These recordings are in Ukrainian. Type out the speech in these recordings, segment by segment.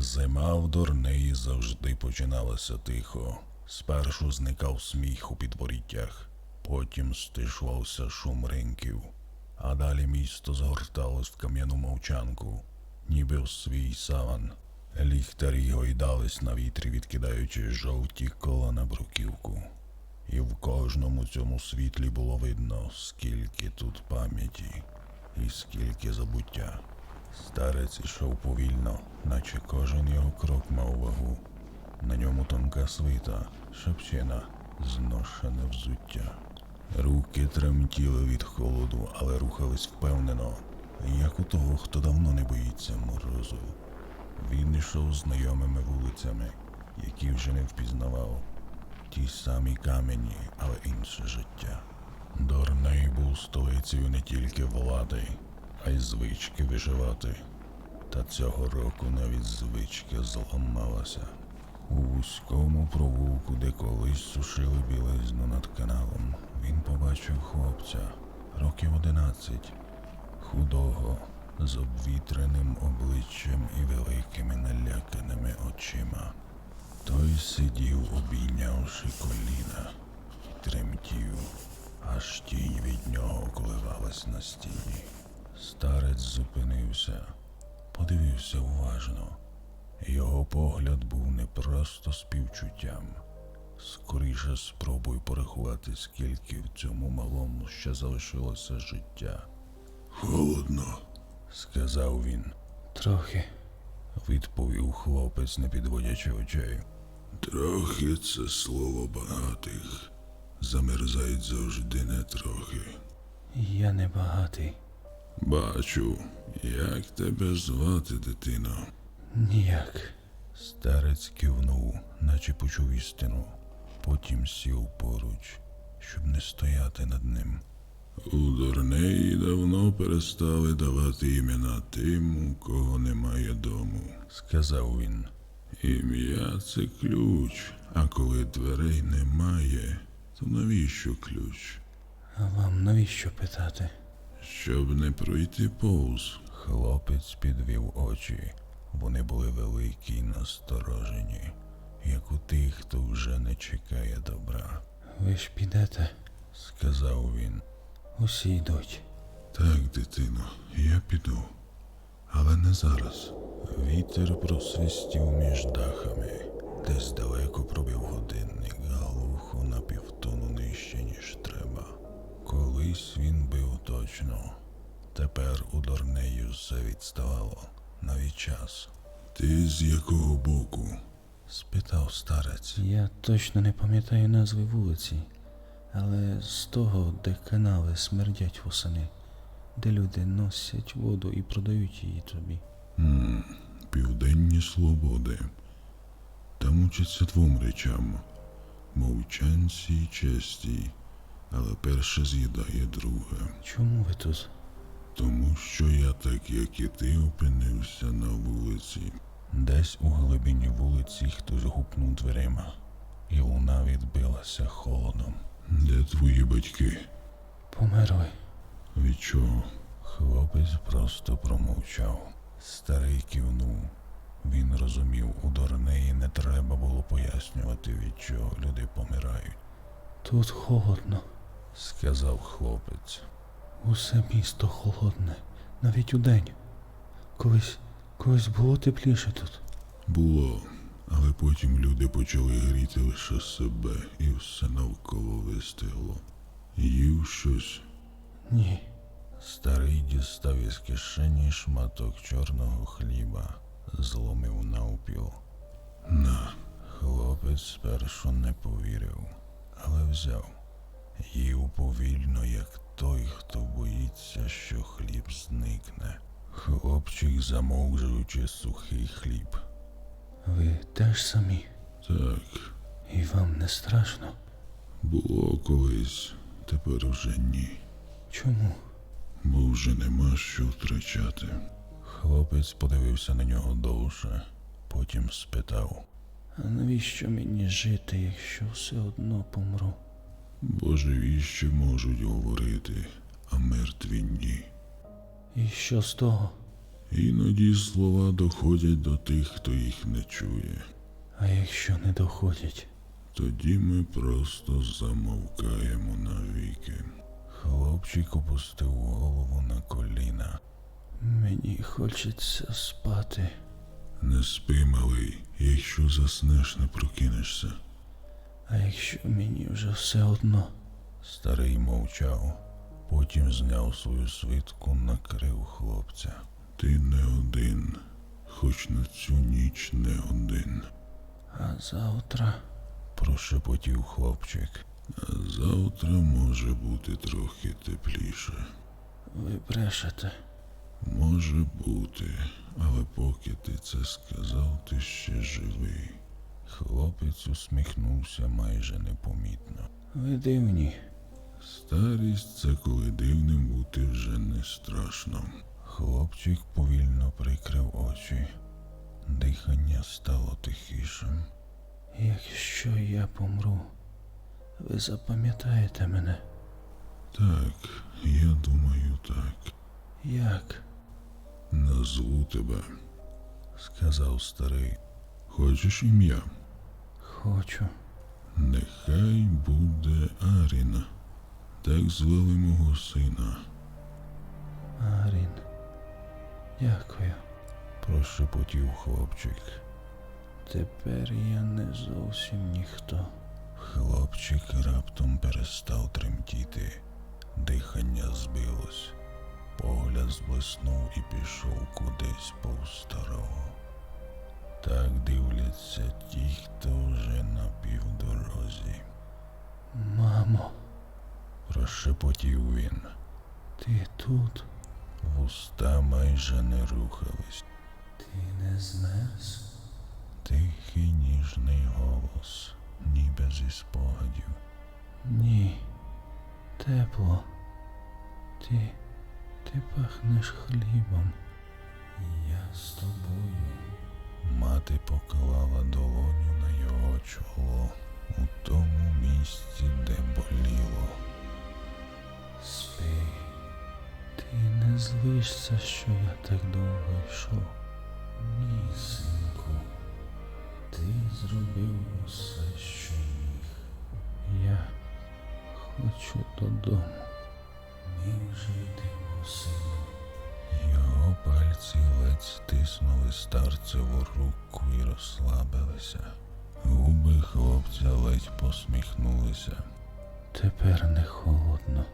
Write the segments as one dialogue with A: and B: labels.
A: Зима в Дорнеї завжди починалася тихо. Спершу зникав сміх у підворіттях, потім стишувався шум ринків, а далі місто згорталось в кам'яну мовчанку, ніби в свій саван. Ліхтарі гойдались на вітрі, відкидаючи жовті кола на бруківку. І в кожному цьому світлі було видно, скільки тут пам'яті і скільки забуття. Старець ішов повільно, наче кожен його крок мав вагу. На ньому тонка свита, шепчина, зношене взуття. Руки тремтіли від холоду, але рухались впевнено, як у того, хто давно не боїться морозу. Він йшов знайомими вулицями, які вже не впізнавав. Ті самі камені, але інше життя. Дорней був столицею не тільки влади, а й звички виживати. Та цього року навіть звичка зламалася. У вузькому провулку, де колись сушили білизну над каналом, він побачив хлопця років одинадцять, худого, з обвітреним обличчям і великими наляканими очима. Той сидів, обійнявши коліна, тремтів, аж тінь від нього коливалась на стіні. Старець зупинився, подивився уважно. Його погляд був не просто співчуттям, скоріше спробуй порахувати, скільки в цьому малому ще залишилося життя. Холодно, сказав він,
B: Трохи.
A: відповів хлопець, не підводячи очей. Трохи це слово багатих. Замерзають завжди не трохи.
B: Я не багатий.
A: Бачу, як тебе звати, дитино.
B: Ніяк.
A: Старець кивнув, наче почув істину. Потім сів поруч, щоб не стояти над ним. У Дорнеї давно перестали давати імена тим, у кого немає дому, сказав він. Ім'я це ключ, а коли дверей немає, то навіщо ключ?
B: А вам навіщо питати?
A: Щоб не пройти повз. Хлопець підвів очі. Вони були великі й насторожені, як у тих, хто вже не чекає добра,
B: Ви ж підете,
A: сказав він.
B: усі йдуть.
A: Так, дитино, я піду, але не зараз. Вітер просвистів між дахами, десь далеко пробив годинник, глухо на півтону нижче, ніж треба. Колись він бив точно. Тепер у Дорнею все відставало. Навіть час. Ти з якого боку? спитав старець.
B: Я точно не пам'ятаю назви вулиці, але з того, де канали смердять восени, де люди носять воду і продають її тобі.
A: М, Південні свободи. Там учаться двом речам мовчанці й честі, але перше з'їдає друге.
B: Чому ви тут?
A: Тому що я, так як і ти, опинився на вулиці. Десь у глибині вулиці хтось гупнув дверима, і луна відбилася холодом. Де твої батьки?
B: Померли.
A: Від чого? Хлопець просто промовчав. Старий кивнув. Він розумів, у Дорнеї не треба було пояснювати, від чого люди помирають,
B: Тут холодно.
A: сказав хлопець.
B: Усе місто холодне, навіть удень. Колись, колись було тепліше тут.
A: Було, але потім люди почали гріти лише себе, і все навколо вистигло. Їв щось.
B: Ні.
A: Старий дістав із кишені шматок чорного хліба, зломив навпіл. На, хлопець спершу не повірив, але взяв. Їв повільно, як той, хто боїться, що хліб зникне. Хлопчик замовжуючи сухий хліб.
B: Ви теж самі.
A: Так,
B: І вам не страшно?
A: було колись, тепер уже ні.
B: Чому?
A: бо вже нема що втрачати. Хлопець подивився на нього довше, потім спитав.
B: А навіщо мені жити, якщо все одно помру?
A: Бо ще можуть говорити, а мертві ні.
B: І що з того?
A: Іноді слова доходять до тих, хто їх не чує.
B: А якщо не доходять?
A: Тоді ми просто замовкаємо навіки. Хлопчик опустив голову на коліна.
B: Мені хочеться спати.
A: Не спи, малий, якщо заснеш, не прокинешся.
B: А якщо мені вже все одно?
A: Старий мовчав, потім зняв свою свитку, накрив хлопця. Ти не один, хоч на цю ніч не один,
B: А завтра
A: прошепотів хлопчик. А завтра може бути трохи тепліше.
B: ви брешете.
A: Може бути, але поки ти це сказав, ти ще живий. Хлопець усміхнувся майже непомітно.
B: Ви дивні.
A: Старість це коли дивним бути вже не страшно. Хлопчик повільно прикрив очі. Дихання стало тихішим.
B: Якщо я помру, ви запам'ятаєте мене.
A: Так, я думаю, так.
B: Як?
A: Назву тебе, сказав старий. Хочеш ім'я?
B: Хочу.
A: Нехай буде Аріна. Так звали мого сина.
B: Арін. Дякую.
A: Прошепотів хлопчик.
B: Тепер я не зовсім ніхто.
A: Хлопчик раптом перестав тремтіти. Дихання збилось. Погляд зблиснув і пішов кудись повз старого. Так дивляться ті, хто вже на півдорозі.
B: Мамо,
A: Прошепотів він.
B: ти тут?
A: Вуста майже не рухались.
B: Ти не змерз?
A: Тихий ніжний голос, ніби зі спогадів.
B: Ні. Тепло. Ти. Ти пахнеш хлібом. Я з тобою.
A: Мати поклала долоню на його чоло у тому місці, де боліло.
B: Спи. Ти не злишся, що я так довго йшов. Ні, синку. Ти зробив усе, що міг. Я хочу додому.
A: Старцеву руку і розслабилися. Губи хлопця ледь посміхнулися.
B: Тепер не холодно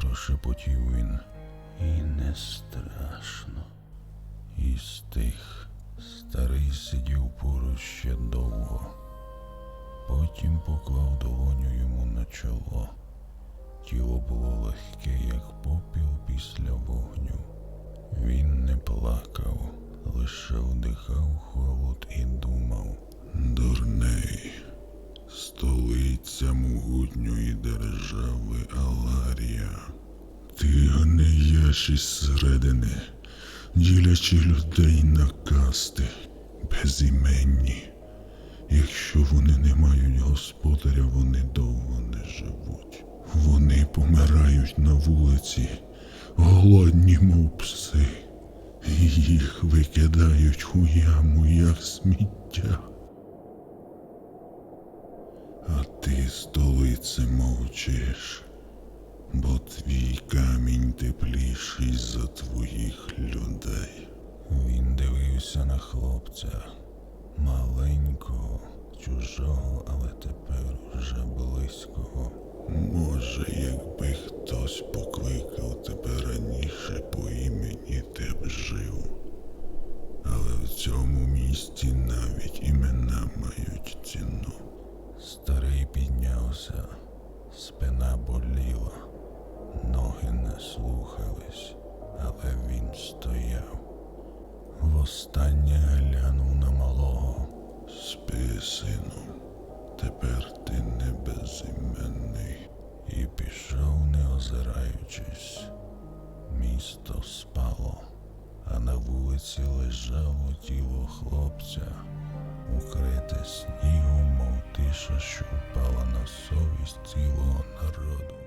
A: Прошепотів він
B: і не страшно.
A: і стих. Старий сидів поруч ще довго. Потім поклав долоню йому на чоло. Тіло було легке, як попіл після вогню. Він не плакав, лише вдихав холод і думав. Дурней, столиця могутньої держави Аларія. Ти гниєш зсередини, ділячи людей на касти, безіменні. Якщо вони не мають господаря, вони довго не живуть. Вони помирають на вулиці, голодні, мов пси. Їх викидають у яму, як сміття. А ти, столице, мовчиш, бо твій камінь тепліший за твоїх людей. Він дивився на хлопця, маленького, чужого, але тепер уже близького. Востаннє глянув на малого. Спи, сину, тепер ти не безіменний. І пішов, не озираючись. Місто спало, а на вулиці лежало тіло хлопця, укрите снігом, мов тиша, що впала на совість цілого народу.